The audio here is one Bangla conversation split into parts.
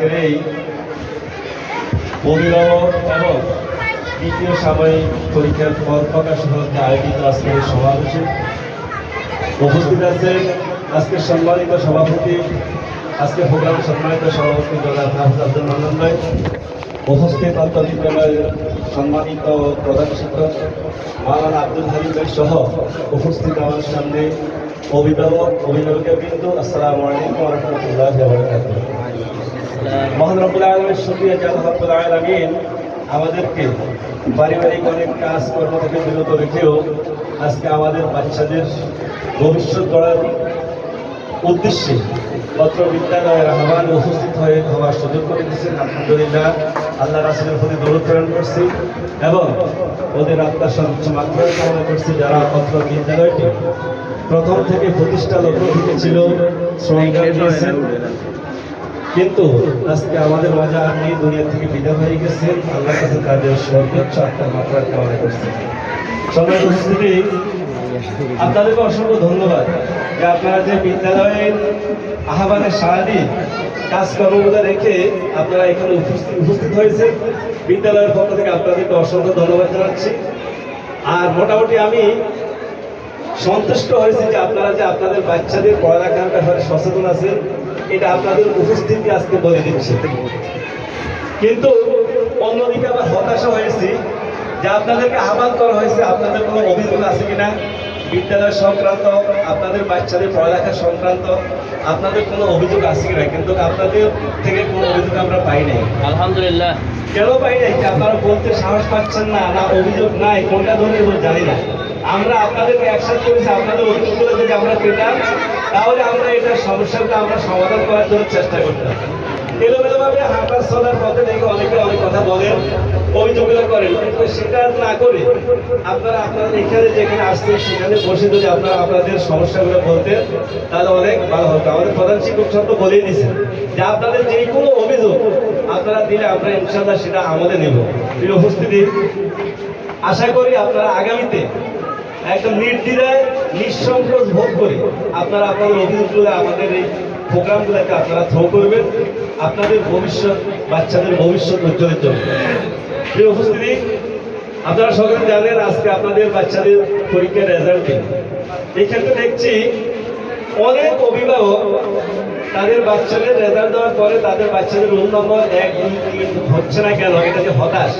এই অভিভাবক এবং দ্বিতীয় সাময়িক পরীক্ষার ফল আয়োজিত আজকের সমাবেশে উপস্থিত আছেন আজকের সম্মানিত সভাপতি, আজকে প্রোগ্রাম সম্মানিত সভাপতি জনাব হাফিজ আব্দুল মান্নান ভাই, উপস্থিত আত্ম বিদ্যালয়ের সম্মানিত প্রধান শিক্ষক মাওলানা আব্দুল হালিম ভাই সহ উপস্থিত আমার সামনে অভিভাবক, অভিভাবকের বিন্দু, আসসালামু আলাইকুম রহমতুল্লাহ মহান রব্বুল আলমের শুক্রিয়া জাল রব্বুল আলমিন আমাদেরকে পারিবারিক অনেক কাজ কর্ম থেকে বিরত রেখেও আজকে আমাদের বাচ্চাদের ভবিষ্যৎ গড়ার উদ্দেশ্যে পত্র বিদ্যালয়ের আহ্বান উপস্থিত হয়ে হওয়ার সুযোগ করে দিয়েছেন। আলহামদুলিল্লাহ আল্লাহ রাসুলের প্রতি দৌড় প্রেরণ করছি এবং ওদের আত্মার সর্বোচ্চ মাত্রায় কামনা করছি যারা পত্র বিদ্যালয়টি প্রথম থেকে প্রতিষ্ঠা লক্ষ্য থেকে ছিল দিয়েছেন কিন্তু আজকে আমাদের মাঝে আপনি দুনিয়া থেকে বিদায় হয়ে গেছেন আল্লাহর কাছে তাদের সর্বোচ্চ আত্মার মাত্রার কামনা করছেন সবাই উপস্থিতি। আপনাদেরকে অসংখ্য ধন্যবাদ। যে আপনারা যে বিদ্যালয়ের আহ্বানে সাড়া দিয়ে কাজকর্মগুলো রেখে আপনারা এখানে উপস্থিত উপস্থিত হয়েছে বিদ্যালয়ের পক্ষ থেকে আপনাদেরকে অসংখ্য ধন্যবাদ জানাচ্ছি। আর মোটামুটি আমি সন্তুষ্ট হয়েছে যে আপনারা যে আপনাদের বাচ্চাদের পড়ালেখার ব্যাপারে সচেতন আছেন এটা আপনাদের উপস্থিতি আজকে বলে দিচ্ছে। কিন্তু অন্যদিকে আবার হতাশা হয়েছি যে আপনাদেরকে আহ্বান করা হয়েছে আপনাদের কোনো অভিযোগ আছে কিনা? বিদ্যালয় সংক্রান্ত আপনাদের বাচ্চাদের পড়ালেখা সংক্রান্ত আপনাদের কোনো অভিযোগ আছে কিনা? কিন্তু আপনাদের থেকে কোনো অভিযোগ আমরা পাই নাই। আলহামদুলিল্লাহ। কেন পাই নাই? আপনারা বলতে সাহস পাচ্ছেন না? না অভিযোগ নাই কোনটা ধরে জানি না। আমরা আপনাদেরকে একসাথে করেছি, আপনাদের অভিযোগগুলো যদি আমরা পেতাম, তাহলে আমরা এটা সমস্যাটা আমরা সমাধান করার জন্য চেষ্টা করতাম। এলোমেলোভাবে হাঁটার চলার পথে দেখে অনেকে অনেক কথা বলেন, অভিযোগগুলো করেন, কিন্তু সেটা না করে আপনারা আপনারা এখানে যেখানে আসছেন সেখানে বসে যদি আপনারা আপনাদের সমস্যাগুলো বলতেন, তাহলে অনেক ভালো হতো। আমাদের প্রধান শিক্ষক সব তো বলেই দিয়েছেন যে আপনাদের যে কোনো অভিযোগ আপনারা দিলে আমরা ইনশাল্লাহ সেটা আমাদের নেব। প্রিয় উপস্থিতি, আশা করি আপনারা আগামীতে একদম নির্দ্বিধায়, নিঃসংকোচ ভোগ করে আপনারা আপনাদের অভিযোগগুলো আমাদের এই প্রোগ্রামগুলোকে আপনারা থ্রো করবেন। আপনাদের ভবিষ্যৎ, বাচ্চাদের ভবিষ্যৎ উজ্জ্বলের জন্য। প্রিয় উপস্থিতি, আপনারা সকলে জানেন আজকে আপনাদের বাচ্চাদের পরীক্ষার রেজাল্ট দিন এই ক্ষেত্রে দেখছি অনেক অভিভাবক তাদের বাচ্চাদের রেজাল্ট দেওয়ার পরে তাদের বাচ্চাদের রোল নম্বর এক, দুই, তিন হচ্ছে না কেন? এটা যে হতাশ।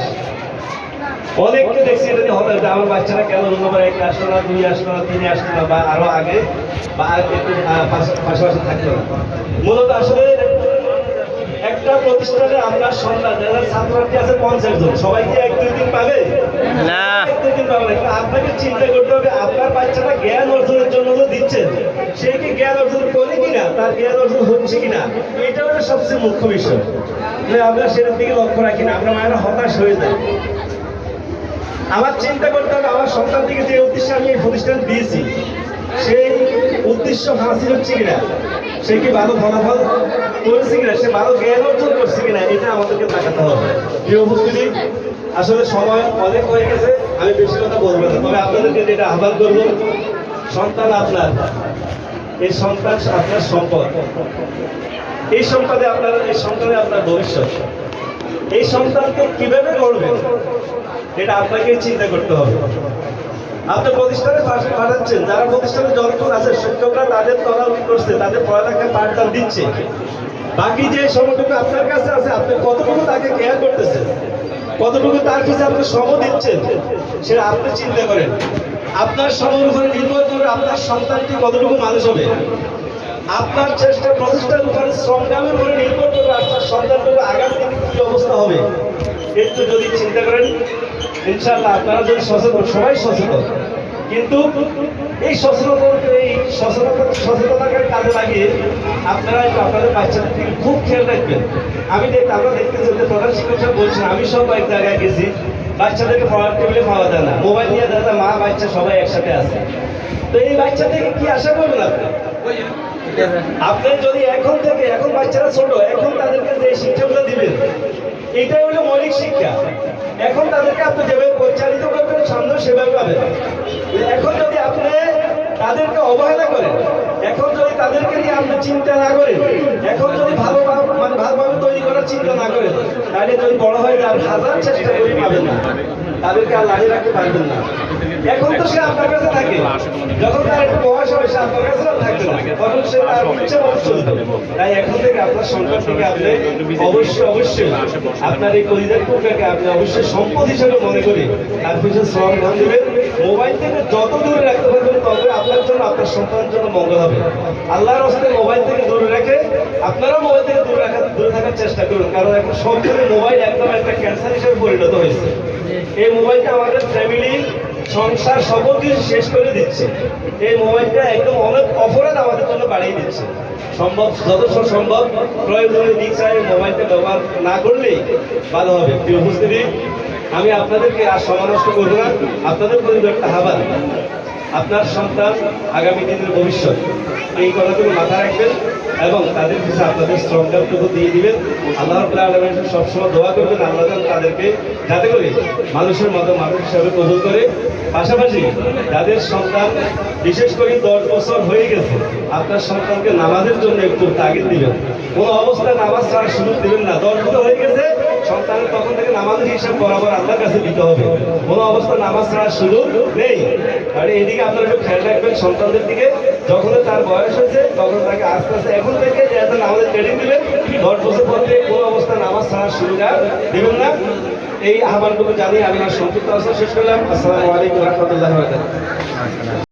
অনেককে দেখছি এটা হতাশ যে আমার বাচ্চারা কেন নম্বর এক আসলো না দুই আসলো না তিনে আসলো না বা আরও আগে বা একটু পাশাপাশি থাকল না। মূলত আসলে একটা প্রতিষ্ঠানে আমরা সন্তান যারা ছাত্রছাত্রী আছে পঞ্চাশ জন সবাই কি এক দুই দিন পাবে? না। এক দুই দিন পাবে না। আপনাকে চিন্তা করতে হবে আপনার বাচ্চাটা জ্ঞান অর্জনের জন্য তো দিচ্ছেন সে কি জ্ঞান অর্জন করে কিনা তার জ্ঞান অর্জন হচ্ছে কিনা এটা হলো সবচেয়ে মুখ্য বিষয়। যে আমরা সেটার দিকে লক্ষ্য রাখি না আমরা মায়েরা হতাশ হয়ে যাই। আমার চিন্তা করতে হবে, আমার সন্তান থেকে যে উদ্দেশ্যে আমি এই প্রতিষ্ঠান দিয়েছি, সেই উদ্দেশ্য হাসিল হচ্ছে কিনা? সে কি ভালো ফলাফল করেছে কিনা? সে ভালো জ্ঞান অর্জন করছে কিনা? এটা আমাদেরকে দেখাতে হবে। প্রিয় উপস্থিতি, আসলে সময় অনেক হয়ে গেছে, আমি বেশি কথা বলব না। তবে আপনাদেরকে যেটা আহ্বান করব, সন্তান আপনার, এই সন্তান আপনার সম্পদ। এই সম্পদে আপনার, এই সন্তানে আপনার ভবিষ্যৎ। এই সন্তানকে কীভাবে গড়বেন? এটা আপনাকে চিন্তা করতে হবে। আপনি প্রতিষ্ঠানে পাঠাচ্ছেন যারা প্রতিষ্ঠানে যতক্ষণ আছে, শিক্ষকরা তাদের তদারকি করছে? তাদের পড়ালেখায় পাঠদান দিচ্ছে। বাকি যে সময়টুকু আপনার কাছে আছে, আপনি কতটুকু তাকে কেয়ার করতেছেন? কতটুকু তার কাছে আপনি সম দিচ্ছেন? সেটা আপনি চিন্তা করেন। আপনার সময়ের উপরে নির্ভর করে আপনার সন্তানটি কতটুকু মানুষ হবে। আপনার চেষ্টা প্রচেষ্টার উপরে সংগ্রামের উপরে নির্ভর করে আপনার সন্তানগুলো আগামী দিনে কি অবস্থা হবে। একটু যদি চিন্তা করেন, ইনশাআল্লাহ আপনারা যদি সচেতন, সবাই সচেতন। কিন্তু এই সচেতনতা এই সচেতনতা সচেতনতাকে কাজে লাগিয়ে আপনারা আপনাদের বাচ্চাদের দিকে খুব খেয়াল রাখবেন। আমি দেখ আমরা দেখতেছি যে প্রধান শিক্ষক বলছেন, আমি সব এক জায়গায় গেছি, বাচ্চাদেরকে পড়ার টেবিলে পাওয়া যায় না। মোবাইল নিয়ে দেখা মা বাচ্চা সবাই একসাথে আছে। তো এই বাচ্চা থেকে কি আশা করবেন আপনি? আপনি যদি এখন থেকে এখন বাচ্চারা ছোট, এখন তাদেরকে যে শিক্ষাগুলো দিবেন এটাই হলো মৌলিক শিক্ষা। এখন তাদেরকে আপনি যেভাবে পরিচালিত করবেন সামনে সেভাবে পাবেন। এখন যদি আপনি তাদেরকে অবহেলা করেন, এখন যদি তাদেরকে নিয়ে আপনি চিন্তা না করেন, এখন যদি ভালো মানে ভালোভাবে তৈরি করার চিন্তা না করেন, তাহলে যদি বড় হয়ে যান, হাজার চেষ্টা করে পাবেন। তাদেরকে আর লাগিয়ে রাখতে পারবেন না। এখন তো সে আপনার কাছে থাকে। যখন তার একটু বয়স হবে, সে আপনার কাছে থাকবে না। তখন সে তার ইচ্ছে মতো চলবে তাই এখন থেকে আপনার সন্তান থেকে আপনি অবশ্যই অবশ্যই আপনার এই কলিজার টুকরাকে আপনি অবশ্যই সম্পদ হিসেবে মনে করে তার পিছনে শ্রম ধ্যান দেবেন। মোবাইল থেকে যত দূরে রাখতে পারবেন, তবে আপনার জন্য, আপনার সন্তানের জন্য মঙ্গল হবে। আল্লাহর হস্তে মোবাইল থেকে দূরে রাখে আপনারাও মোবাইল থেকে দূরে রাখার, দূরে থাকার চেষ্টা করুন। কারণ এখন সব মোবাইল একদম একটা ক্যান্সার হিসেবে পরিণত হয়েছে। এই মোবাইলটা আমাদের ফ্যামিলি সংসার সব কিছু শেষ করে দিচ্ছে। এই মোবাইলটা একদম অনেক অপরাধ আমাদের জন্য বাড়িয়ে দিচ্ছে। সম্ভব, যথেষ্ট সম্ভব। প্রয়োজনীয় দিক চাই মোবাইলটা ব্যবহার না করলেই ভালো হবে। উপস্থিতি, আমি আপনাদেরকে আর সমানষ্ট করব না। আপনাদের পরিবারটা হাবার আপনার সন্তান আগামী দিনের ভবিষ্যৎ। এই কথাগুলো মাথায় রাখবেন এবং তাদের কাছে আপনাদের শ্রমটাটুকু দিয়ে দিবেন। আল্লাহ আলমের সবসময় দোয়া করবেন, আল্লাহ তাদেরকে যাতে করে মানুষের মতো মানুষ হিসাবে কবুল করে। পাশাপাশি তাদের সন্তান, বিশেষ করে দশ বছর হয়ে গেছে আপনার সন্তানকে নামাজের জন্য একটু তাগিদ দিবেন। কোনো অবস্থায় নামাজ ছাড়া সুযোগ দিবেন না। দশ হয়ে গেছে, সন্তানের তখন থেকে নামাজের হিসাব বরাবর আল্লাহর কাছে দিতে হবে। কোনো অবস্থা নামাজ ছাড়ার সুযোগ নেই। আর এদিকে আপনারা একটু খেয়াল রাখবেন সন্তানদের দিকে। যখন তার বয়স হয়েছে, তখন তাকে আস্তে আস্তে এখন থেকে যে এত নামাজের ট্রেনিং দিবেন, দশ বছর পর থেকে কোনো অবস্থা নামাজ ছাড়ার সুযোগ আর দেবেন না। এই আহ্বানটুকু জানিয়ে আমি আর সংক্ষিপ্ত আলোচনা শেষ করলাম। আসসালামু আলাইকুম রহমতুল্লাহ